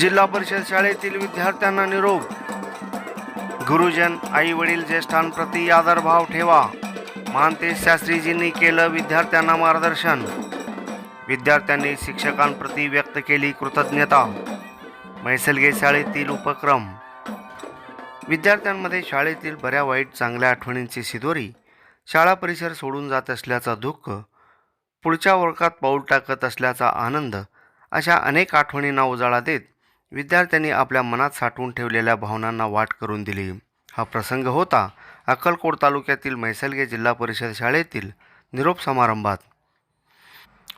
जिल्हा परिषद शाळेतील विद्यार्थ्यांना निरोप. गुरुजन आई वडील ज्येष्ठांप्रती आदरभाव ठेवा. मानते शास्त्रीजींनी केलं विद्यार्थ्यांना मार्गदर्शन. विद्यार्थ्यांनी शिक्षकांप्रती व्यक्त केली कृतज्ञता. मैसलगे शाळेतील उपक्रम. विद्यार्थ्यांमध्ये शाळेतील बऱ्या वाईट चांगल्या आठवणींची शिदोरी शाळा परिसर सोडून जात असल्याचा दुःख पुढच्या वर्गात पाऊल टाकत असल्याचा आनंद अशा अनेक आठवणींना उजाळा देत विद्यार्थ्यांनी आपल्या मनात साठवून ठेवलेल्या भावनांना वाट करून दिली. हा प्रसंग होता अक्कलकोट तालुक्यातील मैसलगे जिल्हा परिषद शाळेतील निरोप समारंभात.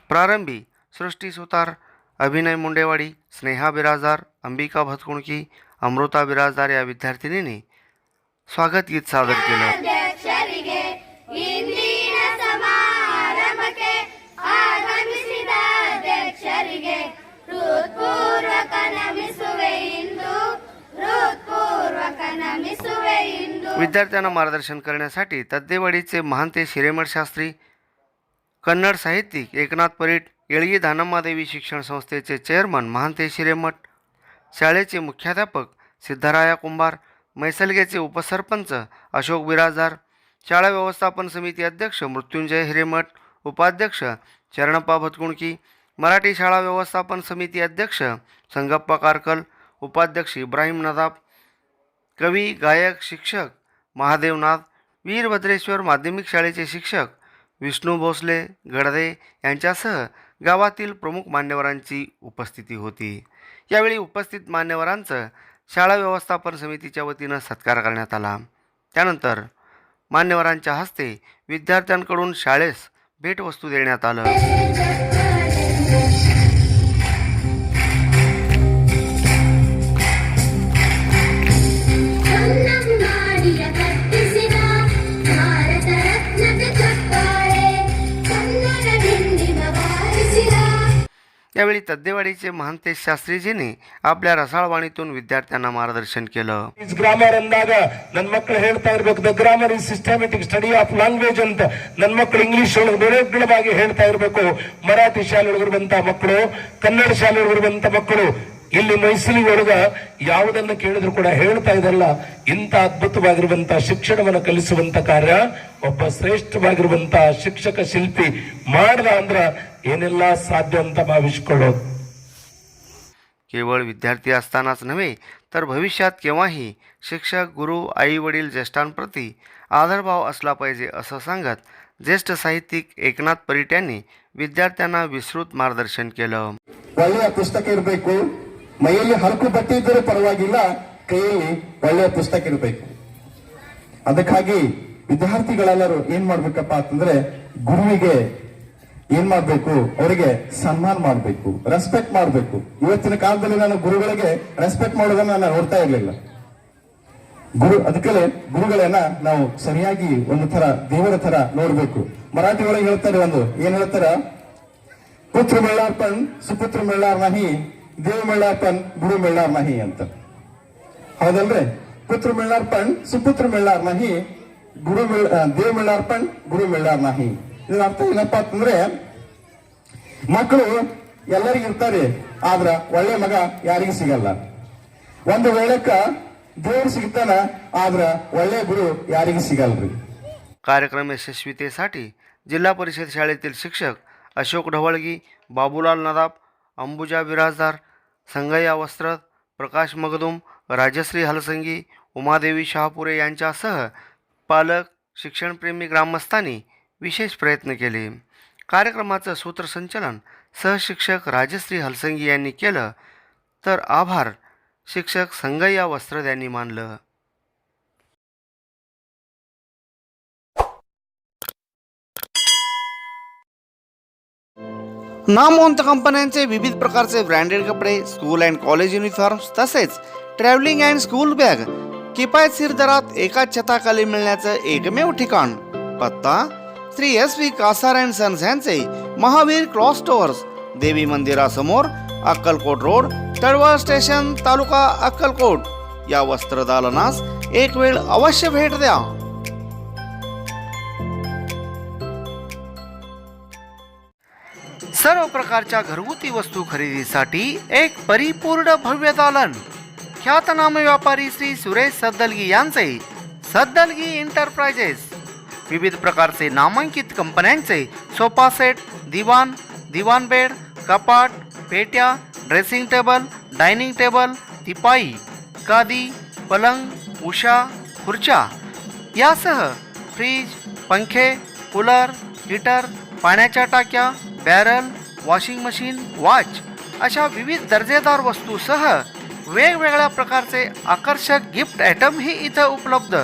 प्रारंभी सृष्टी सुतार अभिनय मुंडेवाडी स्नेहा बिराजदार अंबिका भतकुणकी अमृता बिराजदार या विद्यार्थिनींनी स्वागत गीत सादर केलं. विद्यार्थ्यांना मार्गदर्शन करण्यासाठी तद्देवाडीचे महांते शिरेमठ शास्त्री कन्नड साहित्यिक एकनाथ परीट येळगी धानम्मादेवी शिक्षण संस्थेचे चेअरमन महांते शिरेमठ शाळेचे मुख्याध्यापक सिद्धराया कुंभार मैसलगेचे उपसरपंच अशोक बिराजदार शाळा व्यवस्थापन समिती अध्यक्ष मृत्युंजय हिरेमठ उपाध्यक्ष चरणप्पा भतकुणकी मराठी शाळा व्यवस्थापन समिती अध्यक्ष संगप्पा कारकल उपाध्यक्ष इब्राहिम नदाब कवी गायक शिक्षक महादेवनाथ वीरभद्रेश्वर माध्यमिक शाळेचे शिक्षक विष्णू भोसले गडदे यांच्यासह गावातील प्रमुख मान्यवरांची उपस्थिती होती. यावेळी उपस्थित मान्यवरांचं शाळा व्यवस्थापन समितीच्या वतीनं सत्कार करण्यात आला. त्यानंतर मान्यवरांच्या हस्ते विद्यार्थ्यांकडून शाळेस भेटवस्तू देण्यात आलं. यावेळी तद्देवाडीचे महंतेश शास्त्रीजींनी आपल्या रसाळवाणीतून विद्यार्थ्यांना मार्गदर्शन केलं ಇಸ್ ಗ್ರಾಮರ್ ಅಂದಾಗ ನನ್ನ ಮಕ್ಕಳು ಹೇಳ್ತಾ ಇರ್ಬೇಕು the grammar is systematic study of language ಅಂತ ನನ್ನ ಮಕ್ಕಳು ಇಂಗ್ಲಿಷ್ ಒಳಗೆ ನಿರರ್ಗಳವಾಗಿ ಹೇಳ್ತಾ ಇರಬೇಕು ಮರಾಠಿ ಶಾಲೆ ಒಳಗಿರುವಂತ ಮಕ್ಕಳು ಕನ್ನಡ ಶಾಲೆ ಒಳಗಿರುವಂತ ಮಕ್ಕಳು ಇಲ್ಲಿ ಮೈಸೂರಿ ಒಳಗ ಯಾವುದನ್ನ ಕೇಳಿದ್ರು ಕೂಡ ಹೇಳ್ತಾ ಇದಲ್ಲ ಇಂಥ ಅದ್ಭುತವಾಗಿರುವಂತ ಶಿಕ್ಷಣವನ್ನು ಕಲಿಸುವಂತ ಕಾರ್ಯ ಒಬ್ಬ ಶ್ರೇಷ್ಠವಾಗಿರುವಂತ ಶಿಕ್ಷಕ ಶಿಲ್ಪಿ ಮಾಡ್ದ ಅಂದ್ರ ಏನೆಲ್ಲ ಸಾಧ್ಯ ಅಂತ ಭಾವಿಸ್ಕೊಳ್ಳೋದು केवळ विद्यार्थी असतानाच नव्हे तर भविष्यात केव्हाही शिक्षक गुरु आई वडील ज्येष्ठांप्रती आदरभाव असला पाहिजे असं सांगत ज्येष्ठ साहित्यिक एकनाथ परीट यांनी विद्यार्थ्यांना विस्तृत मार्गदर्शन केलं ಒಳ್ಳೆಯ ಪುಸ್ತಕ ಇರಬೇಕು ಮೈಯಲ್ಲಿ ಹರಕು ಬಟ್ಟೆ ಇದ್ದರೂ ಪರವಾಗಿಲ್ಲ ಕೈಯಲ್ಲಿ ಒಳ್ಳೆಯ ಪುಸ್ತಕ ಇರಬೇಕು ಅದಕ್ಕಾಗಿ ವಿದ್ಯಾರ್ಥಿಗಳೆಲ್ಲರೂ ಏನ್ ಮಾಡ್ಬೇಕಪ್ಪ ಅಂತಂದ್ರೆ ಗುರುವಿಗೆ ಏನ್ ಮಾಡ್ಬೇಕು? ಅವರಿಗೆ ಸನ್ಮಾನ ಮಾಡ್ಬೇಕು ರೆಸ್ಪೆಕ್ಟ್ ಮಾಡ್ಬೇಕು. ಇವತ್ತಿನ ಕಾಲದಲ್ಲಿ ನಾನು ಗುರುಗಳಿಗೆ ರೆಸ್ಪೆಕ್ಟ್ ಮಾಡೋದನ್ನ ನಾನು ನೋಡ್ತಾ ಇರ್ಲಿಲ್ಲ. ಗುರು ಅದಕ್ಕೆ ಗುರುಗಳನ್ನ ನಾವು ಸರಿಯಾಗಿ ಒಂದು ತರ ದೇವರ ತರ ನೋಡ್ಬೇಕು. ಮರಾಠಿ ಒಳಗೆ ಹೇಳ್ತಾರೆ ಒಂದು, ಏನ್ ಹೇಳ್ತಾರ? ಪುತ್ರ ಮೆಳ್ಳಾರ್ಪಣ್, ಸುಪುತ್ರ ಮೇಳಾರ್ ನಾಹಿ, ದೇವ ಮೆಳ್ಳಾರ್ಪಣ್, ಗುರು ಮೇಳಾರ್ ನಾಹಿ ಅಂತ. ಹೌದಲ್ರಿ? ಪುತ್ರ ಮೆಳ್ಳಾರ್ಪಣ್, ಸುಪುತ್ರ ಮೇಳಾರ್ ನಾಹಿ, ಗುರು ದೇವ ಮೆಳ್ಳಾರ್ಪಣ್, ಗುರು ಮೇಳಾರ್ ನಾಹಿ. ಅರ್ಥ ಏನಪ್ಪಾ ಅಂತಂದ್ರೆ ಮಕ್ಕಳು ಎಲ್ಲರಿಗೂ ಇರ್ತಾರೆ ಆದ್ರ ಒಳ್ಳೆ ಮಗ ಯಾರಿಗೂ ಸಿಗಲ್ಲ ಒಂದು ವೇಳೆಕ್ಕ ದೇವ್ರು ಸಿಗ್ತಾನ ಆದ್ರ ಒಳ್ಳೆ ಗುರು ಯಾರಿಗೂ ಸಿಗಲ್ರಿ कार्यक्रम यशस्वीतेसाठी जिल्हा परिषद शाळेतील शिक्षक अशोक ढवळगी बाबूलाल नदाब अंबुजा बिराजदार संगय्या वस्त्रद प्रकाश मगदुम राजश्री हलसंगी उमादेवी शहापुरे यांच्यासह पालक शिक्षणप्रेमी ग्रामस्थांनी विशेष प्रयत्न केले. कार्यक्रमाचं सूत्रसंचलन सहशिक्षक राजश्री हलसंगी यांनी केलं तर आभार शिक्षक संगय्या वस्त्रद यांनी मानलं. नामवंत कंपन्यांचे विविध प्रकारचे ब्रँडेड कपडे स्कूल अँड कॉलेज युनिफॉर्म्स तसेच ट्रॅव्हलिंग अँड स्कूल बॅग किफायतशीर दरात एकाच छताखाली मिळण्याचं एकमेव ठिकाण पत्ता Shri S V Kasar and sons यांचे महावीर क्रॉस स्टोअर्स देवी मंदिरासमोर अक्कलकोट रोड तळवळ स्टेशन तालुका अक्कलकोट. या वस्त्रदालनास एक वेळ अवश्य भेट द्या. सर्व प्रकारच्या घरगुती वस्तू खरेदीसाठी एक परिपूर्ण भव्य दालन. ख्यातनाम व्यापारी श्री सुरेश सद्दलगी यांचे सद्दलगी एंटरप्राइजेस विविध प्रकारचे नामांकित कंपन्यांचे सोफा सेट दिवाण दिवाण बेड कपाट पेट्या ड्रेसिंग टेबल डायनिंग टेबल तिपाई गादी पलंग उषा खुर्च्या यासह फ्रीज पंखे कूलर हीटर पाण्याच्या टाक्या बॅरल वॉशिंग मशीन वॉच अशा विविध दर्जेदार वस्तूसह वेगवेगळ्या प्रकारचे आकर्षक गिफ्ट आयटमही इथं उपलब्ध.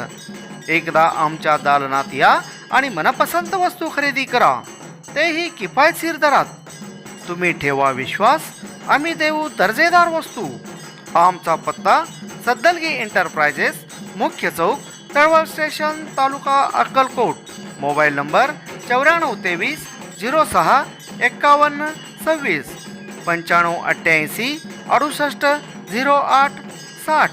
एकदा आमच्या दालनात या आणि मनपसंत वस्तू खरेदी करा. तेही किफायतशीर दरात. तुम्ही ठेवा विश्वास आम्ही देऊ दर्जेदार वस्तू. आमचा पत्ता सद्दलगी एंटरप्राइजेस मुख्य चौक Tadwal station taluka Akkalkot. Mobile number चौऱ्याण्णव तेवीस झिरो सहा एक्कावन्न सव्वीस. पंच्याण्णव अठ्ठ्याऐंशी अडुसष्ट झिरो आठ साठ.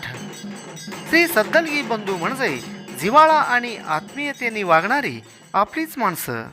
श्री सद्दलगी बंधू म्हणजे जिवाळा आणि आत्मीयतेने वागणारी आपलीच माणसं.